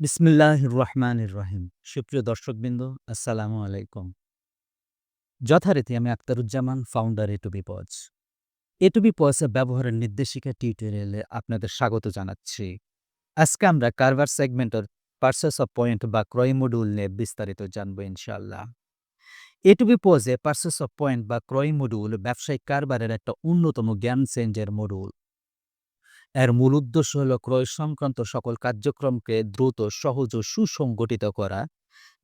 বিসমিল্লাহ রহমান রহিম। সুপ্রিয় দর্শকবৃন্দ, আসসালামু আলাইকুম। যথারীতি আমি Aktaruzzaman founder A to B POS A to B পজে ব্যবহারের নির্দেশিকা টিউটোরিয়ালে আপনাদের স্বাগত জানাচ্ছি। আজকে আমরা কারবার সেগমেন্টের পার্সেস অফ পয়েন্ট বা ক্রয় মডিউল নিয়ে বিস্তারিত জানব ইনশাআল্লাহ। এটুবি পজে পার্সেস অফ পয়েন্ট বা ক্রয় মডিউল ব্যবসায়িক কারবারের একটা অন্যতম জ্ঞান চেঞ্জের মডিউল এর মূল উদ্দেশ্য হল ক্রয় সংক্রান্ত সকল কার্যক্রমকে দ্রুত, সহজ ও সুসংগঠিত করা,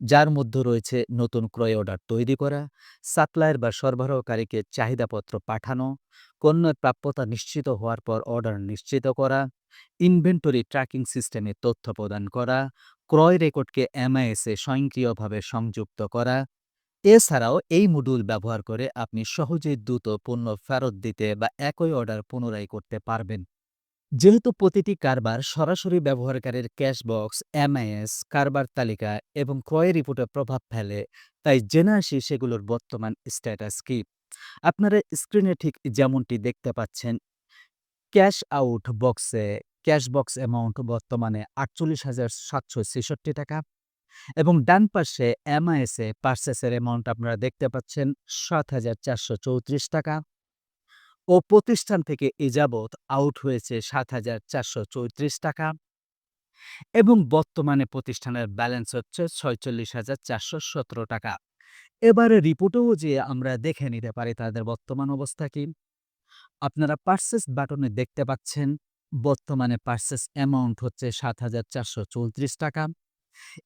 যার মধ্যে রয়েছে নতুন ক্রয় অর্ডার তৈরি করা সাপ্লায়ার বা সরবরাহকারীকে চাহিদাপত্র পাঠানো, পণ্যের প্রাপ্যতা নিশ্চিত হওয়ার পর অর্ডার নিশ্চিত করা, ইনভেন্টরি ট্র্যাকিং সিস্টেমে তথ্য প্রদান করা, ক্রয় রেকর্ডকে এমআইএসে স্বয়ংক্রিয়ভাবে সংযুক্ত করা। এছাড়াও এই মডুল ব্যবহার করে আপনি সহজেই দ্রুত পণ্য ফেরত দিতে বা একই অর্ডার পুনরায় করতে পারবেন। যেহেতু প্রতিটি কারবার সরাসরি ব্যবহারকারীর ক্যাশ বক্স এমআইএস, কারবার তালিকা এবং ক্রয় রিপোর্টে প্রভাব ফেলে, তাই জেনে আসি সেগুলোর বর্তমান স্ট্যাটাস কি। আপনারা স্ক্রিনে ঠিক যেমনটি দেখতে পাচ্ছেন, ক্যাশ আউট বক্সে ক্যাশ বক্স অ্যামাউন্ট বর্তমানে আটচল্লিশ হাজার সাতশো ছেষট্টি টাকা এবং ডান পাশে এমআইএসে পার্সেসের অ্যামাউন্ট আপনারা দেখতে পাচ্ছেন সাত হাজার চারশো চৌত্রিশ টাকা। ও প্রতিষ্ঠান থেকে এ যাবৎ আউট হয়েছে সাত হাজার চারশো চৌত্রিশ টাকা এবং বর্তমানে প্রতিষ্ঠানের ব্যালেন্স হচ্ছে ছয়চল্লিশ হাজার চারশো সতেরো টাকা। এবারে রিপোর্টেও যে আমরা দেখে নিতে পারি তাদের বর্তমান অবস্থা কি? আপনারা পার্সেস বাটনে দেখতে পাচ্ছেন, বর্তমানে পার্সেস অ্যামাউন্ট হচ্ছে সাত হাজার চারশো চৌত্রিশ টাকা।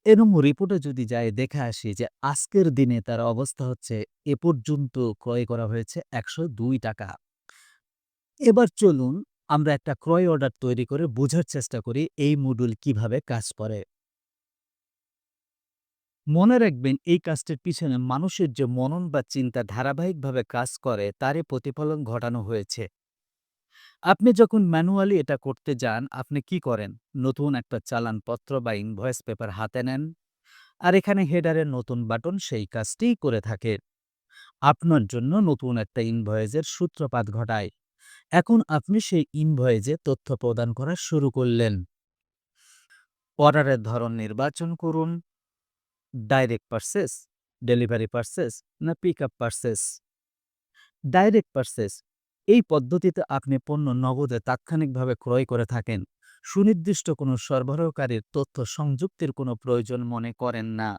এবং রিপোর্টে যদি যাই দেখে আসি যে আজকের দিনে তার অবস্থা হচ্ছে এ পর্যন্ত ক্রয় করা হয়েছে একশো দুই টাকা। এবার চলুন আমরা একটা ক্রয় অর্ডার তৈরি করে বোঝার চেষ্টা করি এই মডুল কীভাবে কাজ করে। মনে রাখবেন এই কাজটির পিছনে মানুষের যে মনন বা চিন্তা ধারাবাহিকভাবে কাজ করে, তারই প্রতিফলন ঘটানো হয়েছে। আপনি যখন ম্যানুয়ালি এটা করতে যান, আপনি কি করেন? নতুন একটা চালানপত্র বা ইনভয়েস পেপার হাতে নেন, আর এখানে হেডারের নতুন বাটন সেই কাজটিই করে থাকে। আপনার জন্য নতুন একটা ইনভয়েসের সূত্রপাত ঘটায়। এখন আপনি সেই ইনভয়েজে তথ্য প্রদান করা শুরু করলেন। অর্ডারের ধরন নির্বাচন করুন। ডাইরেক্ট পার্সেস ডেলিভারি পার্সেস না pick up purchase direct purchase এই পদ্ধতিতে আপনি পণ্য নগদে তাৎক্ষণিকভাবে ক্রয় করে থাকেন। সুনির্দিষ্ট কোনো সরবরাহকারীর তথ্য সংযুক্তির কোনো প্রয়োজন মনে করেন না।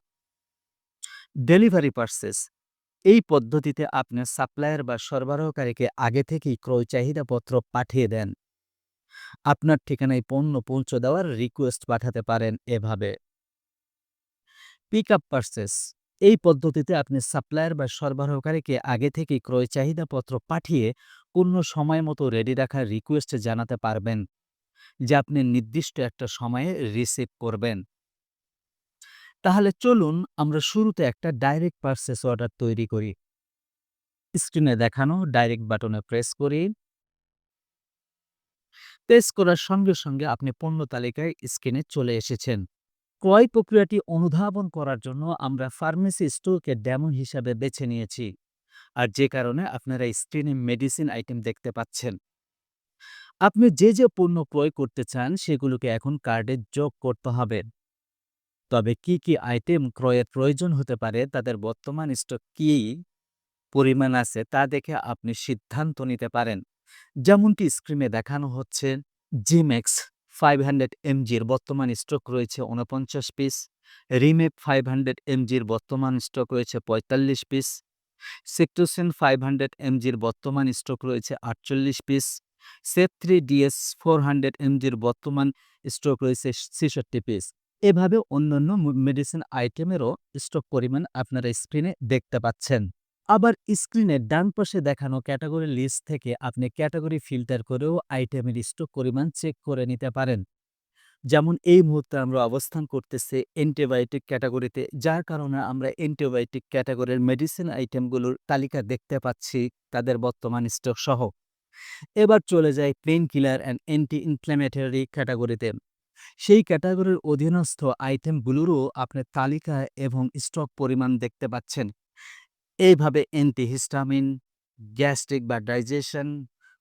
ডেলিভারি পারচেস এই পদ্ধতিতে আপনি সাপ্লায়ার বা সরবরাহকারীকে আগে থেকেই ক্রয় চাহিদাপত্র পাঠিয়ে দেন। আপনার ঠিকানায় পণ্য পৌঁছে দেওয়ার রিকোয়েস্ট পাঠাতে পারেন এভাবে। পিক আপ পার্সেস এই পদ্ধতিতে আপনি সাপ্লায়ার বা সরবরাহকারীকে আগে থেকেই ক্রয় চাহিদাপত্র পাঠিয়ে পণ্য সময় মতো রেডি রাখার রিকোয়েস্ট জানাতে পারবেন, যে আপনি নির্দিষ্ট একটা সময়ে রিসিভ করবেন। তাহলে চলুন আমরা শুরুতে একটা ডাইরেক্ট পারচেস অর্ডার তৈরি করি। স্ক্রিনে দেখানো ডাইরেক্ট বাটনে প্রেস করি। প্রেস করার সঙ্গে সঙ্গে আপনি পণ্য তালিকায় স্ক্রিনে চলে এসেছেন। ক্রয় প্রক্রিয়াটি অনুধাবন করার জন্য আমরা ফার্মেসি স্টোরকে ডেমো হিসাবে বেছে নিয়েছি। আর যে কারণে আপনারা স্ক্রিনে মেডিসিন আইটেম দেখতে পাচ্ছেন। আপনি যে যে পণ্য ক্রয় করতে চান, সেগুলোকে এখন কার্ডে যোগ করতে হবে। তবে কি কি আইটেম ক্রয়ের প্রয়োজন হতে পারে, তাদের বর্তমান স্টক কী পরিমাণ আছে তা দেখে আপনি সিদ্ধান্ত নিতে পারেন। যেমনটি স্ক্রিনে দেখানো হচ্ছে জিমেক্স ফাইভ হান্ড্রেড এমজির বর্তমান স্টক রয়েছে উনপঞ্চাশ পিস রিমেপ ফাইভ হান্ড্রেড এমজির বর্তমান স্টক রয়েছে পঁয়তাল্লিশ পিস সেক্টোসেন ফাইভ হান্ড্রেড এমজির বর্তমান স্টক রয়েছে আটচল্লিশ piece Cef three DS four hundred এমজির বর্তমান স্টক রয়েছে ছেষট্টি পিস এভাবে অন্যান্য মেডিসিন আইটেমেরও স্টক পরিমাণ আপনারা স্ক্রিনে দেখতে পাচ্ছেন। আবার স্ক্রিনের ডান পাশে দেখানো ক্যাটাগরি লিস্ট থেকে আপনি ক্যাটাগরি ফিল্টার করেও আইটেমের স্টক পরিমাণ চেক করে নিতে পারেন। যেমন এই মুহূর্তে আমরা অবস্থান করতেছি অ্যান্টিবায়োটিক ক্যাটাগরিতে যার কারণে আমরা অ্যান্টিবায়োটিক ক্যাটাগরির মেডিসিন আইটেমগুলোর তালিকা দেখতে পাচ্ছি, তাদের বর্তমান স্টক সহ। এবার চলে যায় pain killer and anti inflammatory ক্যাটাগরিতে সেই ক্যাটাগরির অধীনস্থ আইটেমগুলোরও আপনি তালিকা এবং স্টক পরিমাণ দেখতে পাচ্ছেন। এইভাবে অ্যান্টিহিস্টামিন গ্যাস্ট্রিক বা ডাইজেশন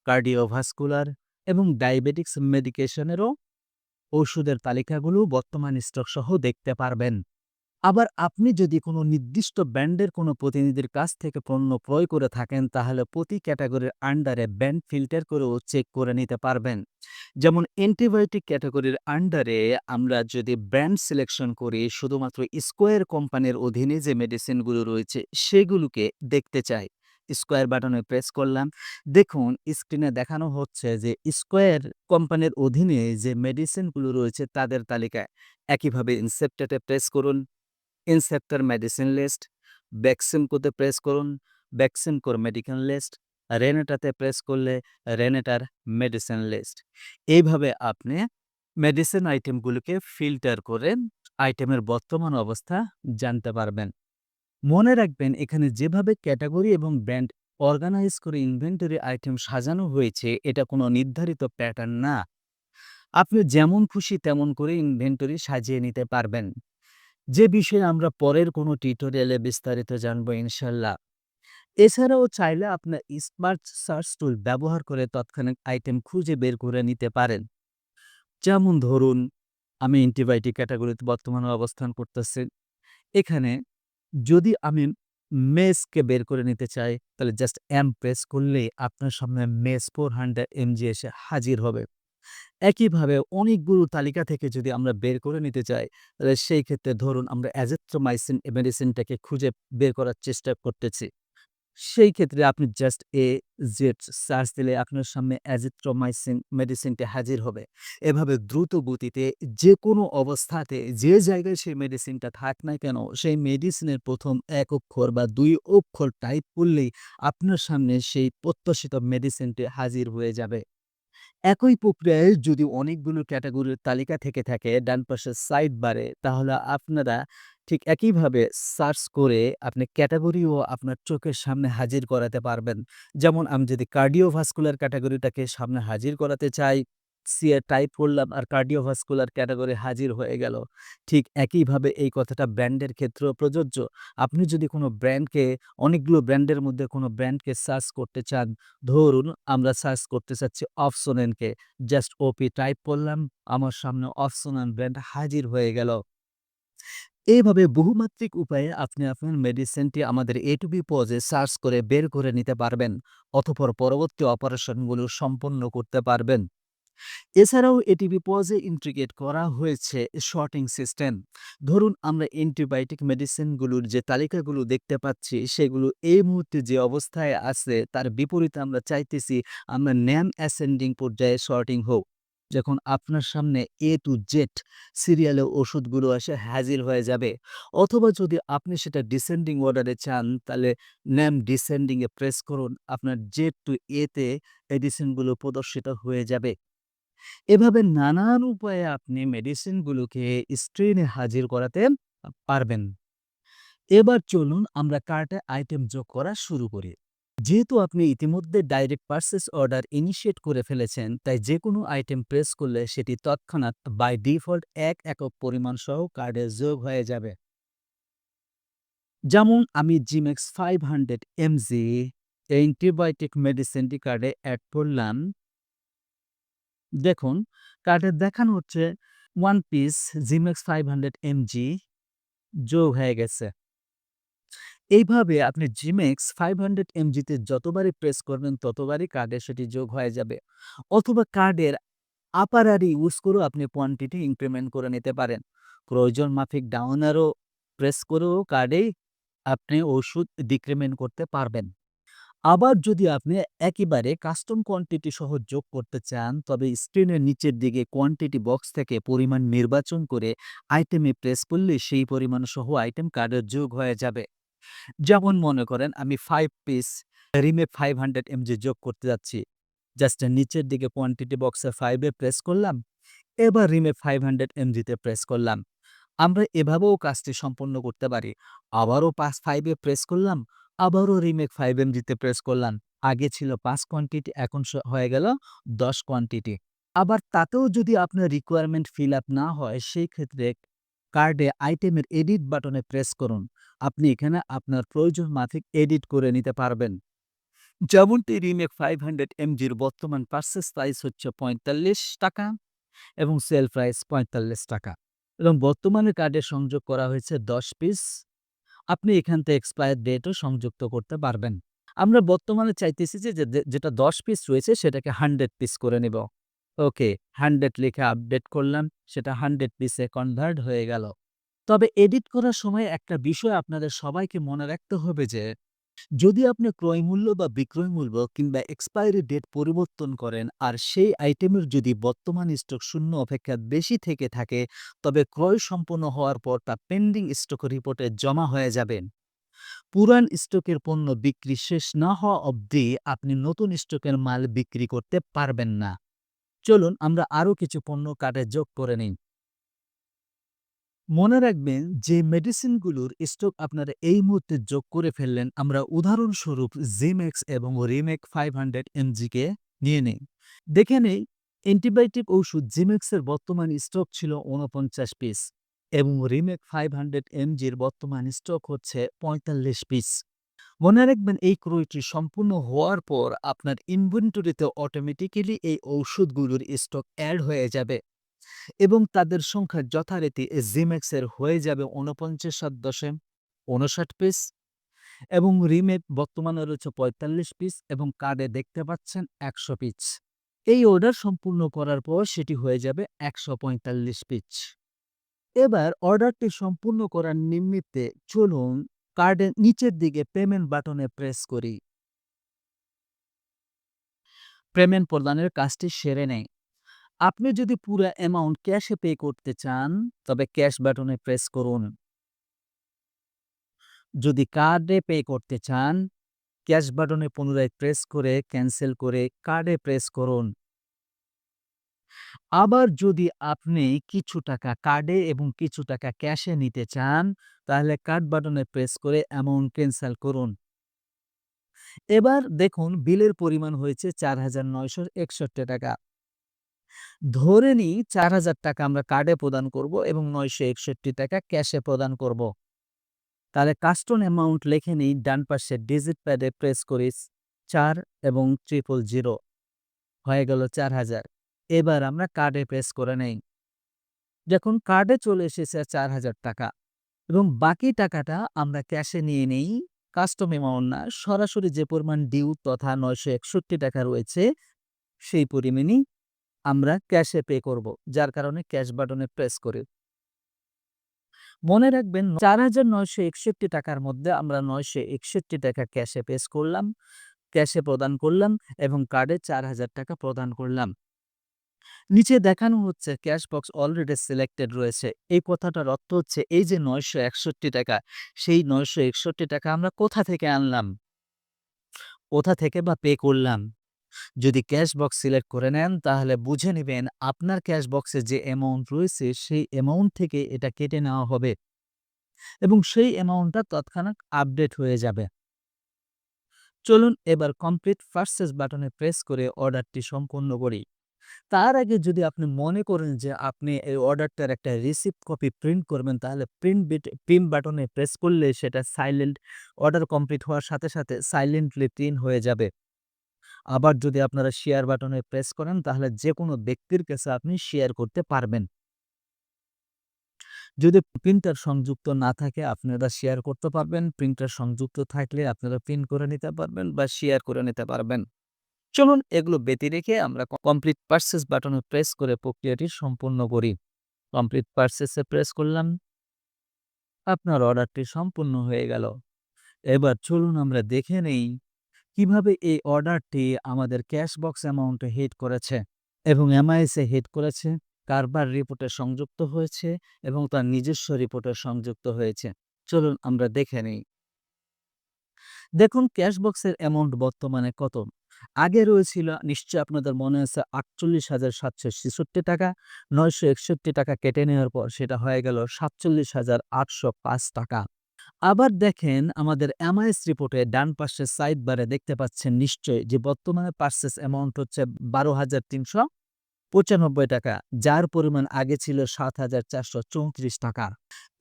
কার্ডিওভাস্কুলার এবং ডায়াবেটিক্স মেডিকেশনেরও ওষুধের তালিকাগুলো বর্তমান স্টক সহ দেখতে পারবেন। আবার আপনি যদি কোনো নির্দিষ্ট ব্র্যান্ডের কোনো প্রতিনিধির কাছ থেকে পণ্য ক্রয় করে থাকেন, তাহলে প্রতি ক্যাটাগরির আন্ডারে ব্র্যান্ড ফিল্টার করেও চেক করে নিতে পারবেন। যেমন অ্যান্টিবায়োটিক ক্যাটাগরির আন্ডারে আমরা যদি ব্র্যান্ড সিলেকশন করি, শুধুমাত্র স্কোয়ার কোম্পানির অধীনে যে মেডিসিনগুলো রয়েছে, সেগুলোকে দেখতে চাই। স্কোয়ার বাটনে প্রেস করলাম। দেখুন, স্ক্রিনে দেখানো হচ্ছে যে স্কোয়ার কোম্পানির অধীনে যে মেডিসিনগুলো রয়েছে, তাদের তালিকায় একইভাবে ইনসেপ্টেটে প্রেস করুন। ইনসেপ্টার মেডিসিন লিস্ট ব্যাক্সিমকোতে প্রেস করুন ব্যাক্সিমকোর মেডিকেল লিস্ট রেনেটাতে প্রেস করলে রেনেটার মেডিসিন লিস্ট এইভাবে আপনি মেডিসিন আইটেমগুলোকে ফিল্টার করে আইটেমের বর্তমান অবস্থা জানতে পারবেন মনে রাখবেন এখানে যেভাবে ক্যাটাগরি এবং ব্র্যান্ড অর্গানাইজ করে ইনভেন্টরি আইটেম সাজানো হয়েছে এটা কোনো নির্ধারিত প্যাটার্ন না আপনি যেমন খুশি তেমন করে ইনভেন্টরি সাজিয়ে নিতে পারবেন যে বিষয়ে আমরা পরের কোনো টিউটোরিয়ালে বিস্তারিত জানব ইনশাল্লাহ। এছাড়াও চাইলে আপনার স্মার্ট সার্চ টুল ব্যবহার করে তৎক্ষণিক আইটেম খুঁজে বের করে নিতে পারেন। যেমন ধরুন, আমি অ্যান্টিবায়োটিক ক্যাটাগরিতে বর্তমানে অবস্থান করতেছি। এখানে যদি আমি মেসকে বের করে নিতে চাই, তাহলে জাস্ট এম প্রেস করলেই আপনার সামনে মেস ফোর হান্ড্রেড এমজি এসে হাজির হবে। একইভাবে অনেকগুলো তালিকা থেকে যদি আমরা বের করে নিতে চাই, তাহলে সেই ক্ষেত্রে ধরুন আমরা অ্যাজেথ্রোমাইসিন মেডিসিনটাকে খুঁজে বের করার চেষ্টা করতেছি। সেই ক্ষেত্রে আপনি জাস্ট এ জেড সার্চ দিলে আপনার সামনে অ্যাজিথ্রোমাইসিন মেডিসিনটি হাজির হবে। এভাবে দ্রুত গতিতে যে কোনো অবস্থাতে যে জায়গায় সেই মেডিসিনটা থাক না কেন, সেই মেডিসিনের প্রথম এক অক্ষর বা দুই অক্ষর টাইপ করলেই আপনার সামনে সেই প্রত্যাশিত মেডিসিনটি হাজির হয়ে যাবে। একই প্রক্রিয়ায় যদি অনেকগুলো ক্যাটাগরির তালিকা থেকে থাকে, ডান পাশের সাইড বারে, তাহলে আপনারা ঠিক একইভাবে সার্চ করে আপনি ক্যাটাগরিও আপনার চোখের সামনে হাজির করাতে পারবেন। যেমন আমি যদি কার্ডিওভাস্কুলার ক্যাটাগরিটাকে সামনে হাজির করাতে চাই সিএ টাইপ করলাম আর কার্ডিওভাস্কুলার ক্যাটাগরি হাজির হয়ে গেল। ঠিক একইভাবে এই কথাটা ব্র্যান্ডের ক্ষেত্রেও প্রযোজ্য। আপনি যদি কোনো ব্র্যান্ডকে, অনেকগুলো ব্র্যান্ডের মধ্যে কোনো ব্র্যান্ডকে সার্চ করতে চান, ধরুন আমরা সার্চ করতে চাচ্ছি অপশনেনকে জাস্ট ওপি টাইপ করলাম, আমার সামনে অপশনান ব্র্যান্ড হাজির হয়ে গেল। এইভাবে বহুমাত্রিক উপায়ে আপনি আপনার মেডিসিনটি আমাদের এ টু বি পজে সার্চ করে বের করে নিতে পারবেন অথপর পরবর্তী অপারেশনগুলো সম্পন্ন করতে পারবেন। এছাড়াও এটিভি পজে ইন্ট্রিগেট করা হয়েছে শর্টিং সিস্টেম। ধরুন, আমরা অ্যান্টিবায়োটিক মেডিসিনগুলোর যে তালিকাগুলো দেখতে পাচ্ছি, সেগুলো এই মুহূর্তে যে অবস্থায় আছে, তার বিপরীতে আমরা চাইতেছি আমরা ন্যাম অ্যাসেন্ডিং পর্যায়ে শর্টিং হোক। যখন আপনার সামনে এ টু জেড সিরিয়ালে ওষুধগুলো এসে হাজির হয়ে যাবে, অথবা যদি আপনি সেটা ডিসেন্ডিং অর্ডারে চান, তাহলে ন্যাম ডিসেন্ডিংয়ে প্রেস করুন, আপনার জেড টু এতে মেডিসিনগুলো প্রদর্শিত হয়ে যাবে। এভাবে নানান উপায়ে আপনি মেডিসিনগুলোকে স্ক্রিনে হাজির করাতে পারবেন। এবার চলুন আমরা কার্টে আইটেম যোগ করা শুরু করি। যেহেতু আপনি ইতিমধ্যে ডাইরেক্ট পার্সেস অর্ডার ইনিশিয়েট করে ফেলেছেন, তাই যে কোনো আইটেম প্রেস করলে সেটি তৎক্ষণাৎ বাই ডিফল্ট এক একক পরিমাণ সহ কার্ডে যোগ হয়ে যাবে। যেমন আমি Zimax five hundred mg antibiotic মেডিসিনটি কার্ডে অ্যাড করলাম। দেখুন কার্ডে দেখানো হচ্ছে one piece Zimax five hundred mg যোগ হয়ে গেছে। এইভাবে আপনি জিমেক্স ফাইভ হান্ড্রেড এমজিতে যতবারই প্রেস করবেন, ততবারই কার্ডে সেটি যোগ হয়ে যাবে। অথবা কার্ডের আপারারি ইউজ করেও আপনি কোয়ান্টিটি ইনক্রিমেন্ট করে নিতে পারেন। প্রয়োজন মাফিক ডাউনারও প্রেস করেও কার্ডেই আপনি ওষুধ ডিক্রিমেন্ট করতে পারবেন। আবার যদি আপনি একেবারে কাস্টম কোয়ান্টিটি সহ যোগ করতে চান, তবে স্ক্রিনের নিচের দিকে কোয়ান্টিটি বক্স থেকে পরিমাণ নির্বাচন করে আইটেমে প্রেস করলে সেই পরিমাণ সহ আইটেম কার্ডের যোগ হয়ে যাবে। যেমন মনে করেন আমি ফাইভ পিস রিমে ফাইভ হান্ড্রেড এমজি যোগ করতে যাচ্ছি। জাস্ট নিচের দিকে কোয়ান্টিটি বক্সে ফাইভে প্রেস করলাম, এবার রিমে ফাইভ হান্ড্রেড এমজিতে প্রেস করলাম। আমরা এভাবেও কাজটি সম্পন্ন করতে পারি। আবারও পাঁচ ফাইভে প্রেস করলাম আবারও রিমেক ফাইভ এমজিতে প্রেস করলাম। আগে ছিল পাঁচ কোয়ান্টিটি এখন হয়ে গেল দশ কোয়ান্টিটি আবার তাতেও যদি আপনার রিকোয়ারমেন্ট ফিল আপ না হয়, সেই ক্ষেত্রে কার্ডে আইটেমের এডিট বাটনে প্রেস করুন। আপনি এখানে আপনার প্রয়োজন মাফিক এডিট করে নিতে পারবেন। যেমনটি রিমেক ফাইভ হান্ড্রেড এমজির বর্তমান পার্সেস প্রাইস হচ্ছে পঁয়তাল্লিশ টাকা এবং সেল প্রাইস পঁয়তাল্লিশ টাকা। এবং বর্তমানে কার্ডে সংযোগ করা হয়েছে দশ পিস আপনি এখান থেকে এক্সপায়ার ডেটও সংযুক্ত করতে পারবেন। আমরা বর্তমানে চাইতেছি যে যেটা দশ পিস রয়েছে সেটাকে হান্ড্রেড পিস করে নেব। ওকে হান্ড্রেড লিখে আপডেট করলাম, সেটা হান্ড্রেড পিসে কনভার্ট হয়ে গেল। তবে এডিট করার সময় একটা বিষয় আপনাদের সবাইকে মনে রাখতে হবে যে যদি আপনি ক্রয় মূল্য বা বিক্রয় মূল্য কিংবা এক্সপায়ারি ডেট পরিবর্তন করেন আর সেই আইটেমের যদি বর্তমান স্টক শূন্য অপেক্ষা বেশি থেকে থাকে, তবে ক্রয় সম্পন্ন হওয়ার পর তা পেন্ডিং স্টক রিপোর্টে জমা হয়ে যাবে। পুরান স্টকের পণ্য বিক্রি শেষ না হওয়া অবধি আপনি নতুন স্টকের মাল বিক্রি করতে পারবেন না। চলুন আমরা আরও কিছু পণ্য কার্ডে যোগ করে নিই। মনে রাখবেন যে মেডিসিনগুলোর স্টক আপনারা এই মুহূর্তে যোগ করে ফেললেন, আমরা উদাহরণস্বরূপ জিমেক্স এবং রিমেক ফাইভ হান্ড্রেড এমজিকে নিয়ে নিই। দেখে নেই অ্যান্টিবায়োটিক ওষুধ জিমেক্সের বর্তমান স্টক ছিল উনপঞ্চাশ পিস এবং রিমেক ফাইভ হান্ড্রেড এমজির বর্তমান স্টক হচ্ছে পঁয়তাল্লিশ পিস মনে রাখবেন এই ক্রয়টি সম্পূর্ণ হওয়ার পর আপনার ইনভেন্টরিতে অটোমেটিক্যালি এই ঔষধগুলোর স্টক অ্যাড হয়ে যাবে। এবং তাদের সংখ্যা যথারীতি জিমেক্সের হয়ে যাবে উনপঞ্চাশ সাত দশে উনষাট পিস এবং রিমেক বর্তমানে রয়েছে পঁয়তাল্লিশ পিস এবং কার্ডে দেখতে পাচ্ছেন একশো পিস এই অর্ডার সম্পূর্ণ করার পর সেটি হয়ে যাবে একশো পঁয়তাল্লিশ পিস এবার অর্ডারটি সম্পূর্ণ করার নিমিত্তে চলুন কার্ডের নিচের দিকে পেমেন্ট বাটনে প্রেস করি। পেমেন্ট প্রদানের কাজটি সেরে নেয় আপনি যদি পুরো অ্যামাউন্ট ক্যাশে পে করতে চান, তবে ক্যাশ বাটনে প্রেস করুন। যদি কার্ডে পে করতে চান ক্যাশ বাটনে পুনরায় প্রেস করে ক্যান্সেল করে কার্ডে প্রেস করুন। আবার যদি আপনি কিছু টাকা কার্ডে এবং কিছু টাকা ক্যাশে নিতে চান, তাহলে কার্ড বাটনে প্রেস করে অ্যামাউন্ট ক্যান্সেল করুন। এবার দেখুন বিলের পরিমাণ হয়েছে চার হাজার নয়শো একষট্টি টাকা। ধরে নিই চার হাজার টাকা আমরা কার্ডে প্রদান করব এবং নয়শো একষট্টি টাকা ক্যাশে প্রদান করব। তাহলে কাস্টম অ্যামাউন্ট লেখে নিই, ডান পাশে ডিজিট প্যাডে প্রেস করি, চার এবং ট্রিপল জিরো হয়ে গেল চার হাজার। এবার আমরা কার্ডে প্রেস করে নেই। দেখুন কার্ডে চলে এসেছে চার হাজার টাকা এবং বাকি টাকাটা আমরা ক্যাশে নিয়ে নেই। কাস্টম অ্যামাউন্ট না, সরাসরি যে পরিমাণ ডিউ তথা নয়শো একষট্টি টাকা রয়েছে, সেই পরিমাণই আমরা ক্যাশে পে করব, যার কারণে ক্যাশ বাটনে প্রেস করি। মনে রাখবেন, চার হাজার নয়শো একষট্টি টাকার মধ্যে আমরা নয়শো একষট্টি টাকা ক্যাশে পেস করলাম, ক্যাশে প্রদান করলাম এবং কার্ডে চার হাজার টাকা প্রদান করলাম। নিচে দেখানো হচ্ছে ক্যাশ বক্স অলরেডি সিলেক্টেড রয়েছে। এই কথাটার অর্থ হচ্ছে, এই যে নয়শো একষট্টি টাকা, সেই নয়শো একষট্টি টাকা আমরা কোথা থেকে আনলাম? কোথা থেকে বা পে করলাম? যদি ক্যাশ বক্স সিলেক্ট করে নেন, তাহলে বুঝে নেবেন আপনার ক্যাশ বক্সে যে অ্যামাউন্ট রয়েছে, সেই অ্যামাউন্ট থেকে এটা কেটে নেওয়া হবে এবং সেই অ্যামাউন্টটা তৎক্ষণাৎ আপডেট হয়ে যাবে। চলুন এবার কমপ্লিট পারচেস বাটনে প্রেস করে অর্ডারটি সম্পূর্ণ করি। তার আগে যদি আপনি মনে করেন যে আপনি এই অর্ডারটার একটা রিসিপ্ট কপি প্রিন্ট করবেন, তাহলে প্রিন্ট বিট প্রিন্ট বাটনে প্রেস করলে সেটা সাইলেন্ট অর্ডার কমপ্লিট হওয়ার সাথে সাথে সাইলেন্টলি প্রিন্ট হয়ে যাবে। আবার যদি আপনারা শেয়ার বাটনে প্রেস করেন, তাহলে যে কোনো ব্যক্তির কাছে আপনি শেয়ার করতে পারবেন। যদি প্রিন্টার সংযুক্ত না থাকে, আপনারা শেয়ার করতে পারবেন। প্রিন্টার সংযুক্ত থাকলে আপনারা প্রিন্ট করে নিতে পারবেন বা শেয়ার করে নিতে পারবেন। চলুন এগুলো ব্যতি রেখে আমরা কমপ্লিট পার্সেস বাটনে প্রেস করে প্রক্রিয়াটি সম্পূর্ণ করি। কমপ্লিট পার্সেসে প্রেস করলাম। আপনার অর্ডারটি সম্পূর্ণ হয়ে গেল। এবার চলুন আমরা দেখে নেই কীভাবে এই অর্ডারটি আমাদের ক্যাশ বক্স অ্যামাউন্টে হিট করেছে এবং এমআইএসে হিট করেছে? কারবার রিপোর্টে সংযুক্ত হয়েছে এবং তার নিজস্ব রিপোর্টে সংযুক্ত হয়েছে। চলুন আমরা দেখে নিই। দেখুন ক্যাশ বক্সের অ্যামাউন্ট বর্তমানে কত? আগে রয়েছিল নিশ্চয় আপনাদের মনে আছে, আটচল্লিশ হাজার সাতশো ছেষট্টি টাকা। নয়শো একষট্টি টাকা কেটে নেওয়ার পর সেটা হয়ে গেল সাতচল্লিশ হাজার আটশো পাঁচ টাকা। আবার দেখেন আমাদের এমআইএস রিপোর্টে ডান পাশে সাইড বারে দেখতে পাচ্ছেন নিশ্চয়ই যে বর্তমানে পার্সেস অ্যামাউন্ট হচ্ছে বারো হাজার তিনশো পঁচানব্বই টাকা, যার পরিমাণ আগে ছিল সাত হাজার চারশো চৌত্রিশ টাকা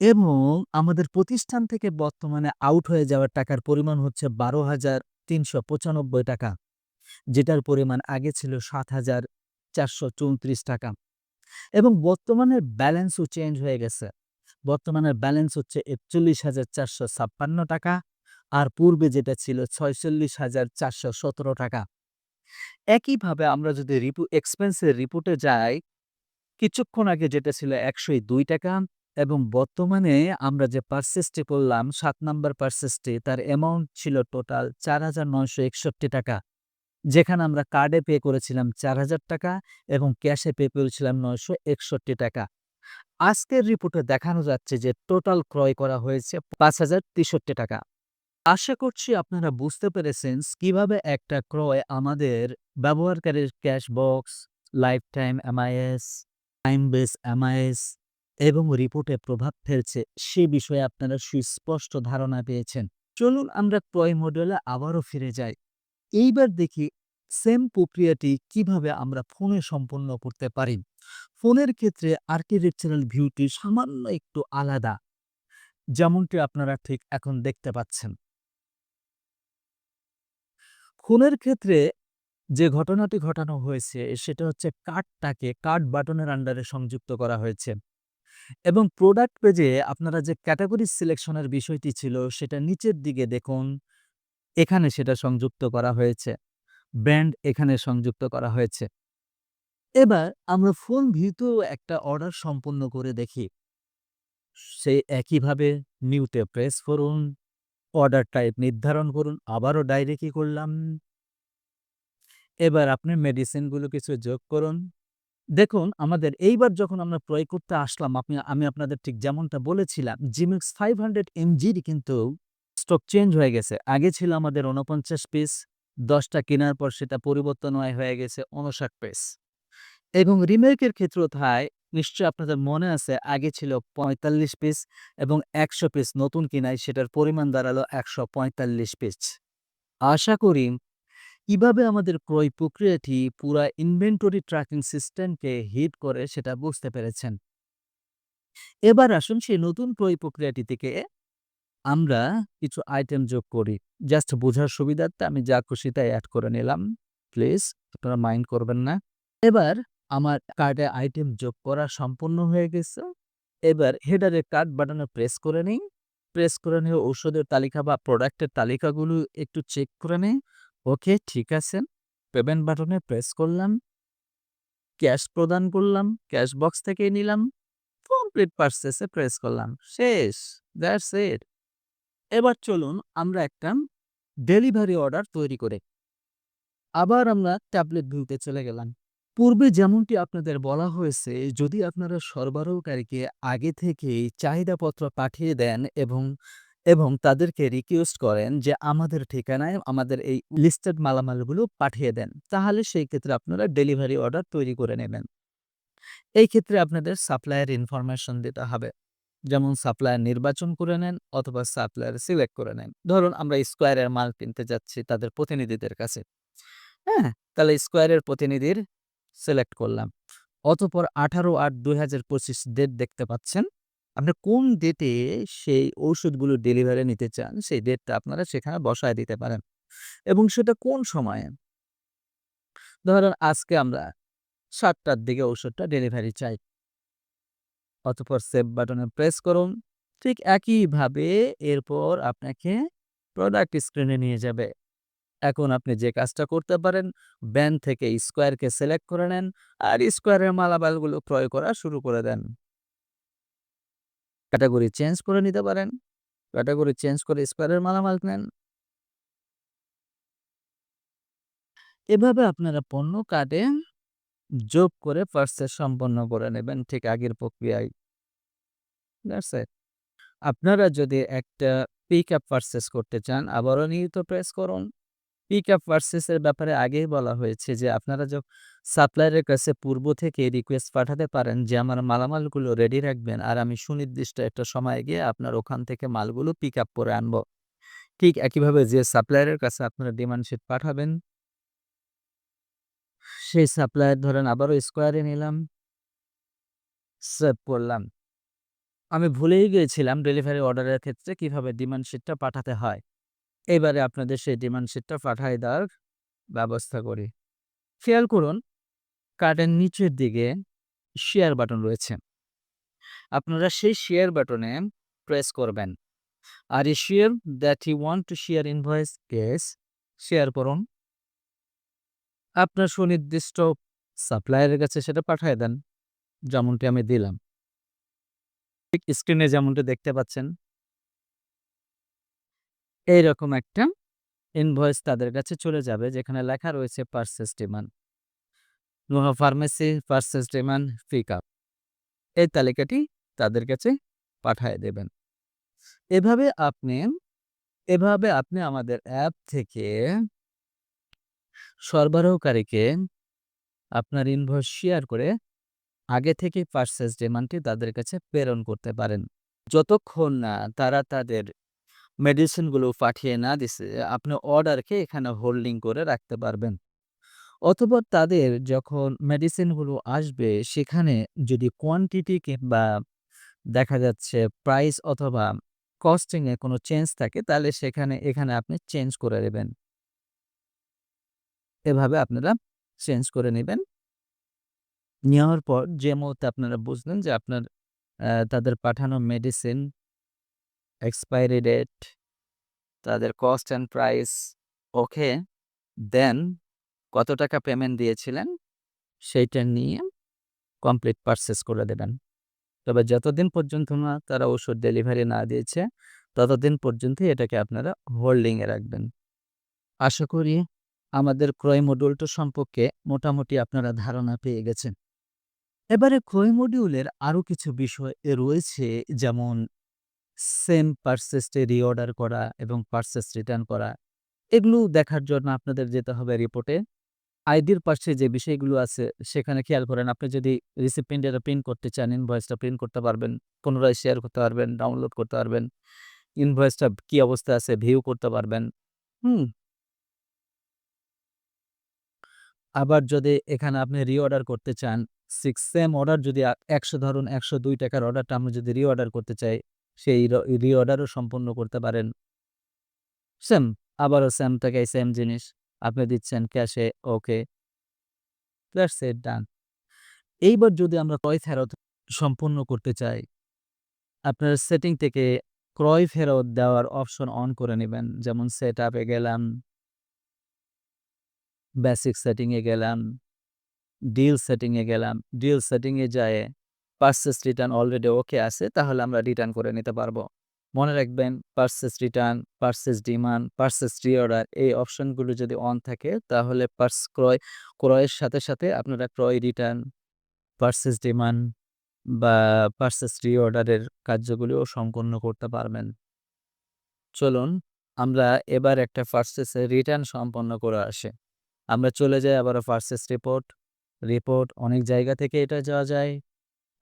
এবং আমাদের প্রতিষ্ঠান থেকে বর্তমানে আউট হয়ে যাওয়ার টাকার পরিমাণ হচ্ছে বারো হাজার তিনশো পঁচানব্বই টাকা, যেটার পরিমাণ আগে ছিল সাত হাজার চারশো চৌত্রিশ টাকা এবং বর্তমানের ব্যালেন্সও চেঞ্জ হয়ে গেছে। বর্তমানের ব্যালেন্স হচ্ছে ৳৪১,৪৫৬ টাকা। আর পূর্বে যেটা ছিল ৳৪৬,৪১৭ টাকা। একইভাবে আমরা যদি রিপো এক্সপেন্সের রিপোর্টে যাই, কিছুক্ষণ আগে যেটা ছিল ৳১০২ টাকা এবং বর্তমানে আমরা যে পারচেজটি করলাম সাত নাম্বার পারচেজটি তার অ্যামাউন্ট ছিল টোটাল ৳৪,৯৬১ টাকা। যেখানে আমরা কার্ডে পে করেছিলাম ৳৪,০০০ টাকা এবং ক্যাশে পে করেছিলাম ৳৯৬১ টাকা। আজকের রিপোর্টে দেখানো যাচ্ছে যে টোটাল ক্রয় করা হয়েছে ৳৫,০৬৩ টাকা। আশা করছি আপনারা বুঝতে পেরেছেন কীভাবে একটা ক্রয় আমাদের ব্যবহারকারীর cash box, lifetime MIS, time base MIS এবং রিপোর্টে প্রভাব ফেলছে সে বিষয়ে আপনারা সুস্পষ্ট ধারণা পেয়েছেন। চলুন আমরা ক্রয় মডেলে আবারও ফিরে যাই। এইবার দেখি সেম প্রক্রিয়াটি কীভাবে আমরা ফোনে সম্পন্ন করতে পারি। ফোনের ক্ষেত্রে আর্কিটেকচারাল ভিউটি সামান্য একটু আলাদা। যেমনটি আপনারা ঠিক এখন দেখতে পাচ্ছেন। ফোনের ক্ষেত্রে যে ঘটনাটি ঘটানো হয়েছে, সেটা হচ্ছে কার্ডটাকে কার্ড বাটনের আন্ডারে সংযুক্ত করা হয়েছে। এবং প্রোডাক্ট পেজে আপনারা যে ক্যাটাগরি সিলেকশনের বিষয়টি ছিল, সেটা নিচের দিকে দেখুন। এখানে সেটা সংযুক্ত করা হয়েছে। ব্র্যান্ড এখানে সংযুক্ত করা হয়েছে। এবার আমরা ফোন ভিউতেও একটা অর্ডার সম্পন্ন করে দেখি। সেই একইভাবে নিউতে প্রেস করুন। অর্ডার টাইপ নির্ধারণ করুন। আবারও ডাইরেক্টই করলাম। এবার আপনি মেডিসিনগুলো কিছু যোগ করুন। দেখুন আমাদের এইবার যখন আমরা ক্রয় করতে আসলাম আপনি আমি আপনাদের ঠিক যেমনটা বলেছিলাম জিমেক্স 500 এমজির কিন্তু স্টক চেঞ্জ হয়ে গেছে। আগে ছিল আমাদের ৪৯ পিস, দশটা কেনার পর সেটা পরিবর্তন হয়ে গেছে ৫৯ পিস। এবং রিমেকের ক্ষেত্রেও তাই নিশ্চয়ই আপনাদের মনে আছে, আগে ছিল ৪৫ পিস এবং ১০০ পিস নতুন কিনায় সেটার পরিমাণ দাঁড়াল ১৪৫ পিস। আশা করি কীভাবে আমাদের ক্রয় প্রক্রিয়াটি পুরা ইনভেন্টরি ট্র্যাকিং সিস্টেমকে হিট করে সেটা বুঝতে পেরেছেন। এবার আসুন সেই নতুন ক্রয় প্রক্রিয়াটি থেকে আমরা কিছু আইটেম যোগ করি। জাস্ট বোঝার সুবিধার্থে আমি যা খুশি তাই এড করে নিলাম। প্লিজ আপনারা মাইন্ড করবেন না। এবার আমার কার্টে আইটেম যোগ করা সম্পূর্ণ হয়ে গেছে। এবার হেডারে কার্ট বাটনে প্রেস করে নিই। প্রেস করে নিয়ে ঔষধের তালিকা বা প্রোডাক্টের তালিকাগুলো একটু চেক করে নেই। ওকে ঠিক আছে। পেমেন্ট বাটনে প্রেস করলাম। ক্যাশ প্রদান করলাম। ক্যাশ বক্স থেকে নিলাম। কমপ্লিট পারচেজে প্রেস করলাম। শেষ। That's it. এবার চলুন আমরা একটা ডেলিভারি অর্ডার তৈরি করে আবার আমরা ট্যাবলেট ভিউতে চলে গেলাম। পূর্বে যেমনটি আপনাদের বলা হয়েছে, যদি আপনারা সরবরাহকারীকে আগে থেকেই চাহিদাপত্র পাঠিয়ে দেন এবং এবং তাদেরকে রিকোয়েস্ট করেন যে আমাদের ঠিকানায় আমাদের এই লিস্টেড মালামালগুলো পাঠিয়ে দেন। তাহলে সেই ক্ষেত্রে আপনারা ডেলিভারি অর্ডার তৈরি করে নেবেন। এই ক্ষেত্রে আপনাদের সাপ্লায়ার ইনফরমেশন দিতে হবে। যেমন সাপ্লায়ার নির্বাচন করে নেন অথবা সাপ্লায়ার সিলেক্ট করে নেন। ধরুন আমরা স্কোয়ারের মাল কিনতে যাচ্ছি তাদের প্রতিনিধিদের কাছে। হ্যাঁ? তাহলে স্কোয়ারের প্রতিনিধির সিলেক্ট করলাম। অতপর আঠারো আট দুই হাজার পঁচিশ ডেট দেখতে পাচ্ছেন। আপনি কোন ডেটে সেই ঔষধগুলো ডেলিভারি নিতে চান, সেই ডেটটা আপনারা সেখানে বসায় দিতে পারেন। এবং সেটা কোন সময়ে? ধরেন আজকে আমরা সাতটার দিকে ঔষধটা ডেলিভারি চাই। অতপর সেভ বাটনে প্রেস করুন। ঠিক একইভাবে এরপর আপনাকে প্রোডাক্ট স্ক্রিনে নিয়ে যাবে। এখন আপনি যে কাজটা করতে পারেন, ব্যান্ড থেকে স্কোয়ারকে সিলেক্ট করে নেন আর স্কয়ারের মালামালগুলো ক্রয় করা শুরু করে দেন। ক্যাটেগরি চেঞ্জ করে নিতে পারেন। ক্যাটেগরি চেঞ্জ করে স্কয়ারের মালামাল নেন। এভাবে আপনারা পণ্য কার্ডে যোগ করে পার্সেস সম্পন্ন করে নেবেন ঠিক আগের প্রক্রিয়ায়। আপনারা যদি একটা পিক আপ পারচেজ করতে চান, আবারও নিয়ত প্রেস করুন। পিকআপ পারচেজের ব্যাপারে আগেই বলা হয়েছে যে, আপনারা য সাপ্লায়ারের কাছে পূর্ব থেকে রিকোয়েস্ট পাঠাতে পারেন যে, আমার মালামালগুলো রেডি রাখবেন আর আমি সুনির্দিষ্ট একটা সময়ে গিয়ে আপনার ওখান থেকে মালগুলো পিক আপ করে আনব। ঠিক একইভাবে যে সাপ্লায়ারের কাছে আপনারা ডিমান্ড শিট পাঠাবেন সেই সাপ্লায়ার ধরেন আবারও স্কোয়ারে নিলাম। সেভ করলাম। আমি ভুলেই গিয়েছিলাম ডেলিভারি অর্ডারের ক্ষেত্রে কীভাবে ডিমান্ড শিটটা পাঠাতে হয়। এবারে আপনাদের সেই ডিমান্ড শিটটা পাঠায় দেওয়ার ব্যবস্থা করি। খেয়াল করুন কার্ডের নিচের দিকে শেয়ার বাটন রয়েছে। আপনারা সেই শেয়ার বাটনে প্রেস করবেন। Are you sure that you want to share invoice? Yes, share করুন। আপনার সুনির্দিষ্ট সাপ্লায়ারের কাছে সেটা পাঠায় দেন। যেমনটি আমি দিলাম। ঠিক স্ক্রিনে যেমনটি দেখতে পাচ্ছেন। এইরকম একটা ইনভয়েস তাদের কাছে চলে যাবে, যেখানে লেখা রয়েছে purchase demand. Pharmacy purchase demand pickup. এই তালিকাটি তাদের কাছে পাঠায় দেবেন। এভাবে আপনি এভাবে আপনি আমাদের অ্যাপ থেকে সরবরাহকারীকে আপনার ইনভয়েস শেয়ার করে আগে থেকেই পার্সেস ডিমান্ডটি তাদের কাছে প্রেরণ করতে পারেন। যতক্ষণ না তারা তাদের মেডিসিনগুলো পাঠিয়ে না দিছে, আপনি অর্ডারকে এখানে হোল্ডিং করে রাখতে পারবেন। অথবা তাদের যখন মেডিসিনগুলো আসবে সেখানে যদি কোয়ান্টিটি কিংবা দেখা যাচ্ছে প্রাইস অথবা কস্টিংয়ে কোনো চেঞ্জ থাকে তাহলে সেখানে এখানে আপনি চেঞ্জ করে নেবেন। এভাবে আপনারা চেঞ্জ করে নেবেন নেওয়ার পর যে মুহূর্তে আপনারা বুঝলেন যে আপনার তাদের পাঠানো মেডিসিন এক্সপায়ারি ডেট, তাদের cost and price okay, then কত টাকা পেমেন্ট দিয়েছিলেন সেইটা নিয়ে কমপ্লিট পারচেজ করে দেবেন। তবে যতদিন পর্যন্ত না তারা ওষুধ ডেলিভারি না দিয়েছে, ততদিন পর্যন্তই এটাকে আপনারা হোল্ডিংয়ে রাখবেন। আশা করি আমাদের ক্রয় মডিউলটা সম্পর্কে মোটামুটি আপনারা ধারণা পেয়ে গেছেন। এবারে ক্রয় মডিউলের আরও কিছু বিষয় রয়েছে যেমন সেম পারচেজটি রিঅর্ডার করা এবং পারচেজ রিটার্ন করা। এগুলো দেখার জন্য আপনাদের যেতে হবে রিপোর্টে। আইডির পাশে যে বিষয়গুলো আছে সেখানে খেয়াল করেন আপনি যদি রিসিপিয়েন্ট এটা প্রিন্ট করতে চান, ইনভয়েসটা প্রিন্ট করতে পারবেন। পুনরায় শেয়ার করতে পারবেন, ডাউনলোড করতে পারবেন। ইনভয়েসটা কি অবস্থা আছে ভিউ করতে পারবেন। হুম? আবার যদি এখানে আপনি রিঅর্ডার করতে চান, সিক্স সেম অর্ডার যদি একশো ধরুন একশো দুই টাকার অর্ডারটা আমরা যদি রিঅর্ডার করতে চাই, সেই রিঅর্ডারও সম্পন্ন করতে পারেন। সেম, আবারও সেম টাকায় সেম জিনিস। আপনি দিচ্ছেন ক্যাশে ওকে। ডান। এইবার যদি আমরা ক্রয় ফেরত সম্পূর্ণ করতে চাই, আপনার সেটিং থেকে ক্রয় ফেরত দেওয়ার অপশন অন করে নেবেন যেমন সেট আপে গেলাম। বেসিক সেটিংয়ে গেলাম। ডিল সেটিংয়ে গেলাম। ডিল সেটিংয়ে যেয়ে পারচেজ রিটার্ন অলরেডি ওকে আছে তাহলে আমরা রিটার্ন করে নিতে পারব। মনে রাখবেন purchase return, purchase demand, purchase reorder এই অপশনগুলো যদি অন থাকে তাহলে পার্স ক্রয় ক্রয়ের সাথে, সাথে আপনারা ক্রয় রিটার্ন, পার্সেস ডিমান্ড বা পারচেজ রিঅর্ডারের কার্যগুলিও সম্পন্ন করতে পারবেন। চলুন আমরা এবার একটা পারচেজ এর রিটার্ন সম্পন্ন করে আসে আমরা চলে যাই আবারও পার্সেস রিপোর্ট, রিপোর্ট অনেক জায়গা থেকে এটা যাওয়া যায়।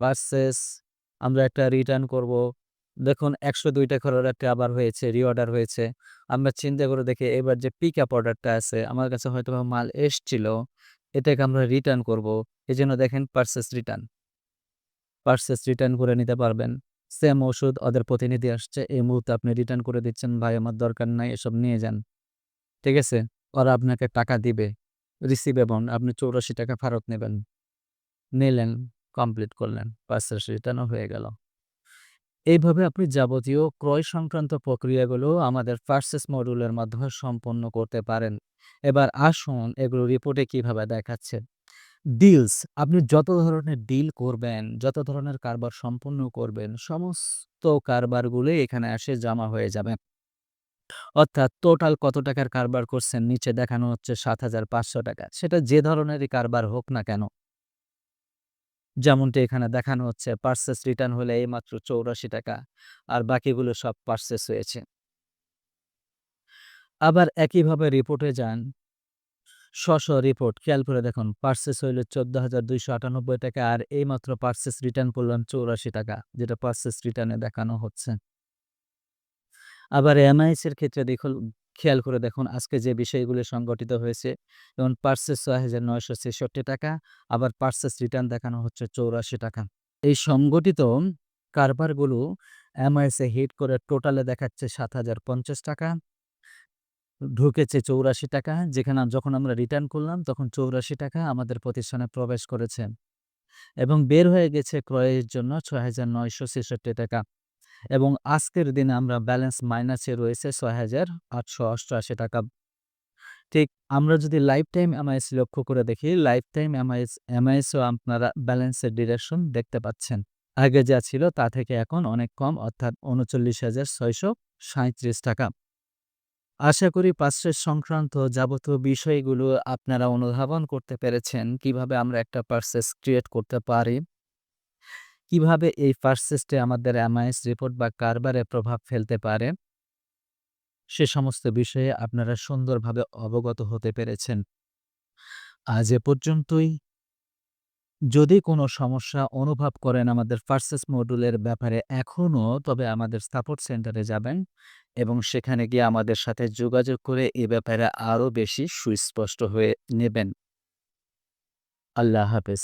পারচেজ আমরা একটা রিটার্ন করব। দেখুন ৳১০২ র অর্ডারটা আবার হয়েছে, রিঅর্ডার হয়েছে। আমরা চিন্তা করে দেখি এবার যে পিক আপ অর্ডারটা আছে আমার কাছে হয়তোবা মাল এসছিল, এটাকে আমরা রিটার্ন করব। এই জন্য দেখেন পার্সেস রিটার্ন। পার্সেস রিটার্ন করে নিতে পারবেন। সেম ওষুধ ওদের প্রতিনিধি আসছে, এই মুহূর্তে আপনি রিটার্ন করে দিচ্ছেন, "ভাই আমার দরকার নাই, এসব নিয়ে যান।" ঠিক আছে? ওরা আপনাকে টাকা দিবে। রিসিভেবল আপনি ৳৮৪ ফেরত নেবেন। নিলেন, কমপ্লিট করলেন। পারচেজ রিটার্নও হয়ে গেল। এইভাবে আপনি যাবতীয় ক্রয় সংক্রান্ত প্রক্রিয়াগুলো আমাদের পারচেজ মডিউলের মাধ্যমে সম্পন্ন করতে পারেন। এবার আসুন এগুলো রিপোর্টে কীভাবে দেখাচ্ছে। ডিলস আপনি যত ধরনের ডিল করবেন, যত ধরনের কারবার সম্পন্ন করবেন, সমস্ত কারবারগুলো এখানে এসে জমা হয়ে যাবে। অর্থাৎ টোটাল কত টাকার কারবার করছেন নিচে দেখানো হচ্ছে ৳৭,৫০০ সেটা যে ধরনেরই কারবার হোক না কেন। যেমনটি এখানে দেখানো হচ্ছে পারচেজ রিটার্ন হলে এইমাত্র ৳৮৪ আর বাকিগুলো সব পারচেজ হয়েছে। আবার একইভাবে রিপোর্টে যান। স্ব, স্ব রিপোর্ট খেয়াল করে দেখুন পারচেজ হইল ৳১৪,২৯৮ আর এইমাত্র পার্সেস রিটার্ন করলাম ৳৮৪ যেটা পার্সেস রিটার্নে দেখানো হচ্ছে। আবার এমআইএস এর ক্ষেত্রে দেখুন খেয়াল করে দেখুন আজকে যে বিষয়গুলো সংগঠিত হয়েছে যেমন পারচেজ ৳৬,৯৬৬ আবার পার্সেস রিটার্ন দেখানো হচ্ছে ৳৮৪ এই সংগঠিত কারবারগুলো এমআইএস হিট করে টোটালে দেখাচ্ছে ৳৭,০৫০ ঢুকেছে ৳৮৪ যেখানে যখন আমরা রিটার্ন করলাম তখন ৳৮৪ আমাদের প্রতিষ্ঠানে প্রবেশ করেছে। এবং বের হয়ে গেছে ক্রয়ের জন্য ছয় হাজার নয়শো ছেষট্টি টাকা এবং আজকের দিনে আমরা ব্যালেন্স মাইনাসে রয়েছে ছয় হাজার আটশো অষ্টআশি টাকা। ঠিক, আমরা যদি লাইফ টাইম এমআইএস লক্ষ্য করে দেখি লাইফ টাইম এমআইএস এমআইএসও আপনারা ব্যালেন্সের ডিরেকশন দেখতে পাচ্ছেন। আগে যা ছিল তা থেকে এখন অনেক কম, অর্থাৎ উনচল্লিশ হাজার ছয়শো সাঁত্রিশ টাকা। আশা করি পার্সেস সংক্রান্ত যাবতীয় বিষয়গুলো আপনারা অনুধাবন করতে পেরেছেন, কীভাবে আমরা একটা পার্সেস ক্রিয়েট করতে পারি। কীভাবে এই পার্সেসটি আমাদের এমআইএস রিপোর্ট বা কারবারে প্রভাব ফেলতে পারে? সে সমস্ত বিষয়ে আপনারা সুন্দরভাবে অবগত হতে পেরেছেন। আজ এ পর্যন্তই। যদি কোনো সমস্যা অনুভব করেন আমাদের ফার্সেস মডুলের ব্যাপারে এখনও তবে আমাদের সাপোর্ট সেন্টারে যাবেন এবং সেখানে গিয়ে আমাদের সাথে যোগাযোগ করে এ ব্যাপারে আরও বেশি সুস্পষ্ট হয়ে নেবেন। আল্লাহ হাফেজ।